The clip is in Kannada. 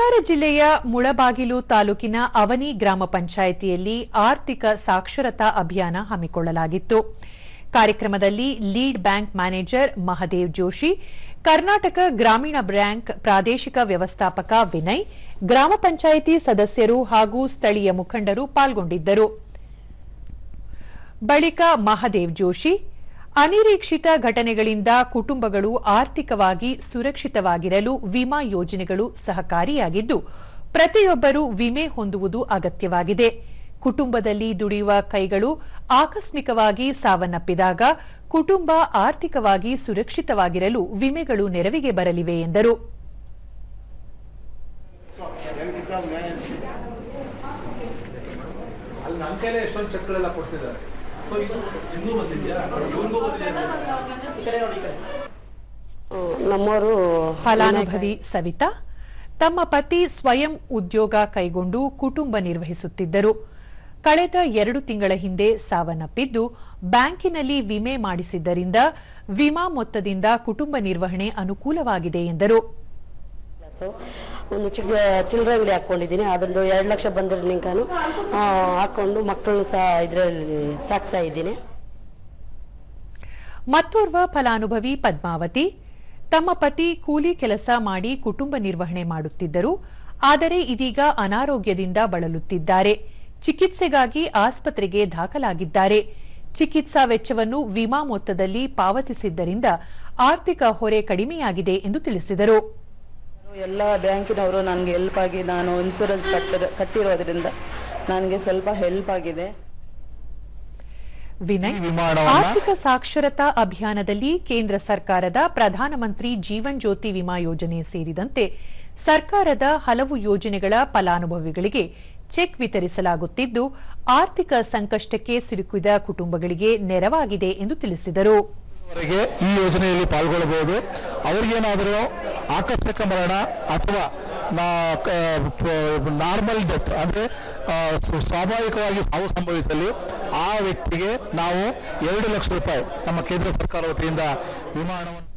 ಕೋಲಾರ ಜಿಲ್ಲೆಯ ಮುಳಬಾಗಿಲು ತಾಲೂಕಿನ ಅವನಿ ಗ್ರಾಮ ಪಂಚಾಯಿತಿಯಲ್ಲಿ ಆರ್ಥಿಕ ಸಾಕ್ಷರತಾ ಅಭಿಯಾನ ಹಮ್ಮಿಕೊಳ್ಳಲಾಗಿತ್ತು. ಕಾರ್ಯಕ್ರಮದಲ್ಲಿ lead bank manager Mahadev Joshi, Karnataka Grameena bank ಪ್ರಾದೇಶಿಕ ವ್ಯವಸ್ಥಾಪಕ ವಿನಯ್, ಗ್ರಾಮ ಪಂಚಾಯಿತಿ ಸದಸ್ಯರು ಹಾಗೂ ಸ್ಥಳೀಯ ಮುಖಂಡರು ಪಾಲ್ಗೊಂಡಿದ್ದರು. ಬಳಿಕ ಮಹದೇವ್ ಜೋಶಿ ಅನಿರೀಕ್ಷಿತ ಘಟನೆಗಳಿಂದ ಕುಟುಂಬಗಳು ಆರ್ಥಿಕವಾಗಿ ಸುರಕ್ಷಿತವಾಗಿರಲು ವಿಮಾ ಯೋಜನೆಗಳು ಸಹಕಾರಿಯಾಗಿದ್ದು, ಪ್ರತಿಯೊಬ್ಬರೂ ವಿಮೆ ಹೊಂದುವುದು ಅಗತ್ಯವಾಗಿದೆ. ಕುಟುಂಬದಲ್ಲಿ ದುಡಿಯುವ ಕೈಗಳು ಆಕಸ್ಮಿಕವಾಗಿ ಸಾವನ್ನಪ್ಪಿದಾಗ ಕುಟುಂಬ ಆರ್ಥಿಕವಾಗಿ ಸುರಕ್ಷಿತವಾಗಿರಲು ವಿಮೆಗಳು ನೆರವಿಗೆ ಬರಲಿವೆ ಎಂದರು. ನಮ್ಮವರು ಫಲಾನುಭವಿ ಸವಿತಾ ತಮ್ಮ ಪತಿ ಸ್ವಯಂ ಉದ್ಯೋಗ ಕೈಗೊಂಡು ಕುಟುಂಬ ನಿರ್ವಹಿಸುತ್ತಿದ್ದರು. ಕಳೆದ ಎರಡು ತಿಂಗಳ ಹಿಂದೆ ಸಾವನ್ನಪ್ಪಿದ್ದು ಬ್ಯಾಂಕಿನಲ್ಲಿ ವಿಮೆ ಮಾಡಿಸಿದ್ದರಿಂದ ವಿಮಾ ಮೊತ್ತದಿಂದ ಕುಟುಂಬ ನಿರ್ವಹಣೆ ಅನುಕೂಲವಾಗಿದೆ ಎಂದರು. ಒಂದು ಚಿಕ್ಕ ಚಿಲ್ಲರೆ ಅಂಗಡಿ ಹಾಕೊಂಡಿದ್ದೀನಿ ಅದೊಂದು ಎರಡು ಲಕ್ಷ ಬಂದಿರೋ ನಿಂಕಾನು ಹಾಕೊಂಡು ಮಕ್ಕಳು ಸಹ ಇದರಲ್ಲಿ ಸಾಕ್ತಾ ಇದ್ದೀನಿ. ಮತ್ತೋರ್ವ ಫಲಾನುಭವಿ ಪದ್ಮಾವತಿ, ತಮ್ಮ ಪತಿ ಕೂಲಿ ಕೆಲಸ ಮಾಡಿ ಕುಟುಂಬ ನಿರ್ವಹಣೆ ಮಾಡುತ್ತಿದ್ದರು, ಆದರೆ ಇದೀಗ ಅನಾರೋಗ್ಯದಿಂದ ಬಳಲುತ್ತಿದ್ದಾರೆ. ಚಿಕಿತ್ಸೆಗಾಗಿ ಆಸ್ಪತ್ರೆಗೆ ದಾಖಲಾಗಿದ್ದಾರೆ. ಚಿಕಿತ್ಸಾ ವೆಚ್ಚವನ್ನು ವಿಮಾ ಮೊತ್ತದಲ್ಲಿ ಪಾವತಿಸಿದ್ದರಿಂದ ಆರ್ಥಿಕ ಹೊರೆ ಕಡಿಮೆಯಾಗಿದೆ ಎಂದು ತಿಳಿಸಿದರು. ಎಲ್ಲ ಬ್ಯಾಂಕಿನವರು ನನಗೆ ಹೆಲ್ಪ್ ಆಗಿ ನಾನು ಇನ್ಸೂರೆನ್ಸ್ ಕಟ್ಟಿರ ಕಟ್ಟಿರೋದ್ರಿಂದ ನನಗೆ ಸ್ವಲ್ಪ ಹೆಲ್ಪ್ ಆಗಿದೆ. ವಿನಯ್ ಆರ್ಥಿಕ ಸಾಕ್ಷರತಾ ಅಭಿಯಾನದಲ್ಲಿ ಕೇಂದ್ರ ಸರ್ಕಾರದ ಪ್ರಧಾನಮಂತ್ರಿ ಜೀವನ್ ಜ್ಯೋತಿ ವಿಮಾ ಯೋಜನೆ ಸೇರಿದಂತೆ ಸರ್ಕಾರದ ಹಲವು ಯೋಜನೆಗಳ ಫಲಾನುಭವಿಗಳಿಗೆ ಚೆಕ್ ವಿತರಿಸಲಾಗುತ್ತಿದ್ದು ಆರ್ಥಿಕ ಸಂಕಷ್ಟಕ್ಕೆ ಸಿಲುಕಿದ ಕುಟುಂಬಗಳಿಗೆ ನೆರವಾಗಿದೆ ಎಂದು ತಿಳಿಸಿದರು. ವರೆಗೆ ಈ ಯೋಜನೆಯಲ್ಲಿ ಪಾಲ್ಗೊಳ್ಳಬಹುದು. ಅವ್ರಿಗೇನಾದರೂ ಆಕಸ್ಮಿಕ ಮರಣ ಅಥವಾ ನಾರ್ಮಲ್ ಡೆತ್, ಅಂದರೆ ಸ್ವಾಭಾವಿಕವಾಗಿ ಸಾವು ಸಂಭವಿಸಲು ಆ ವ್ಯಕ್ತಿಗೆ ನಾವು ಎರಡು ಲಕ್ಷ ರೂಪಾಯಿ ನಮ್ಮ ಕೇಂದ್ರ ಸರ್ಕಾರ ವತಿಯಿಂದ ವಿಮಾ ಹಣವನ್ನು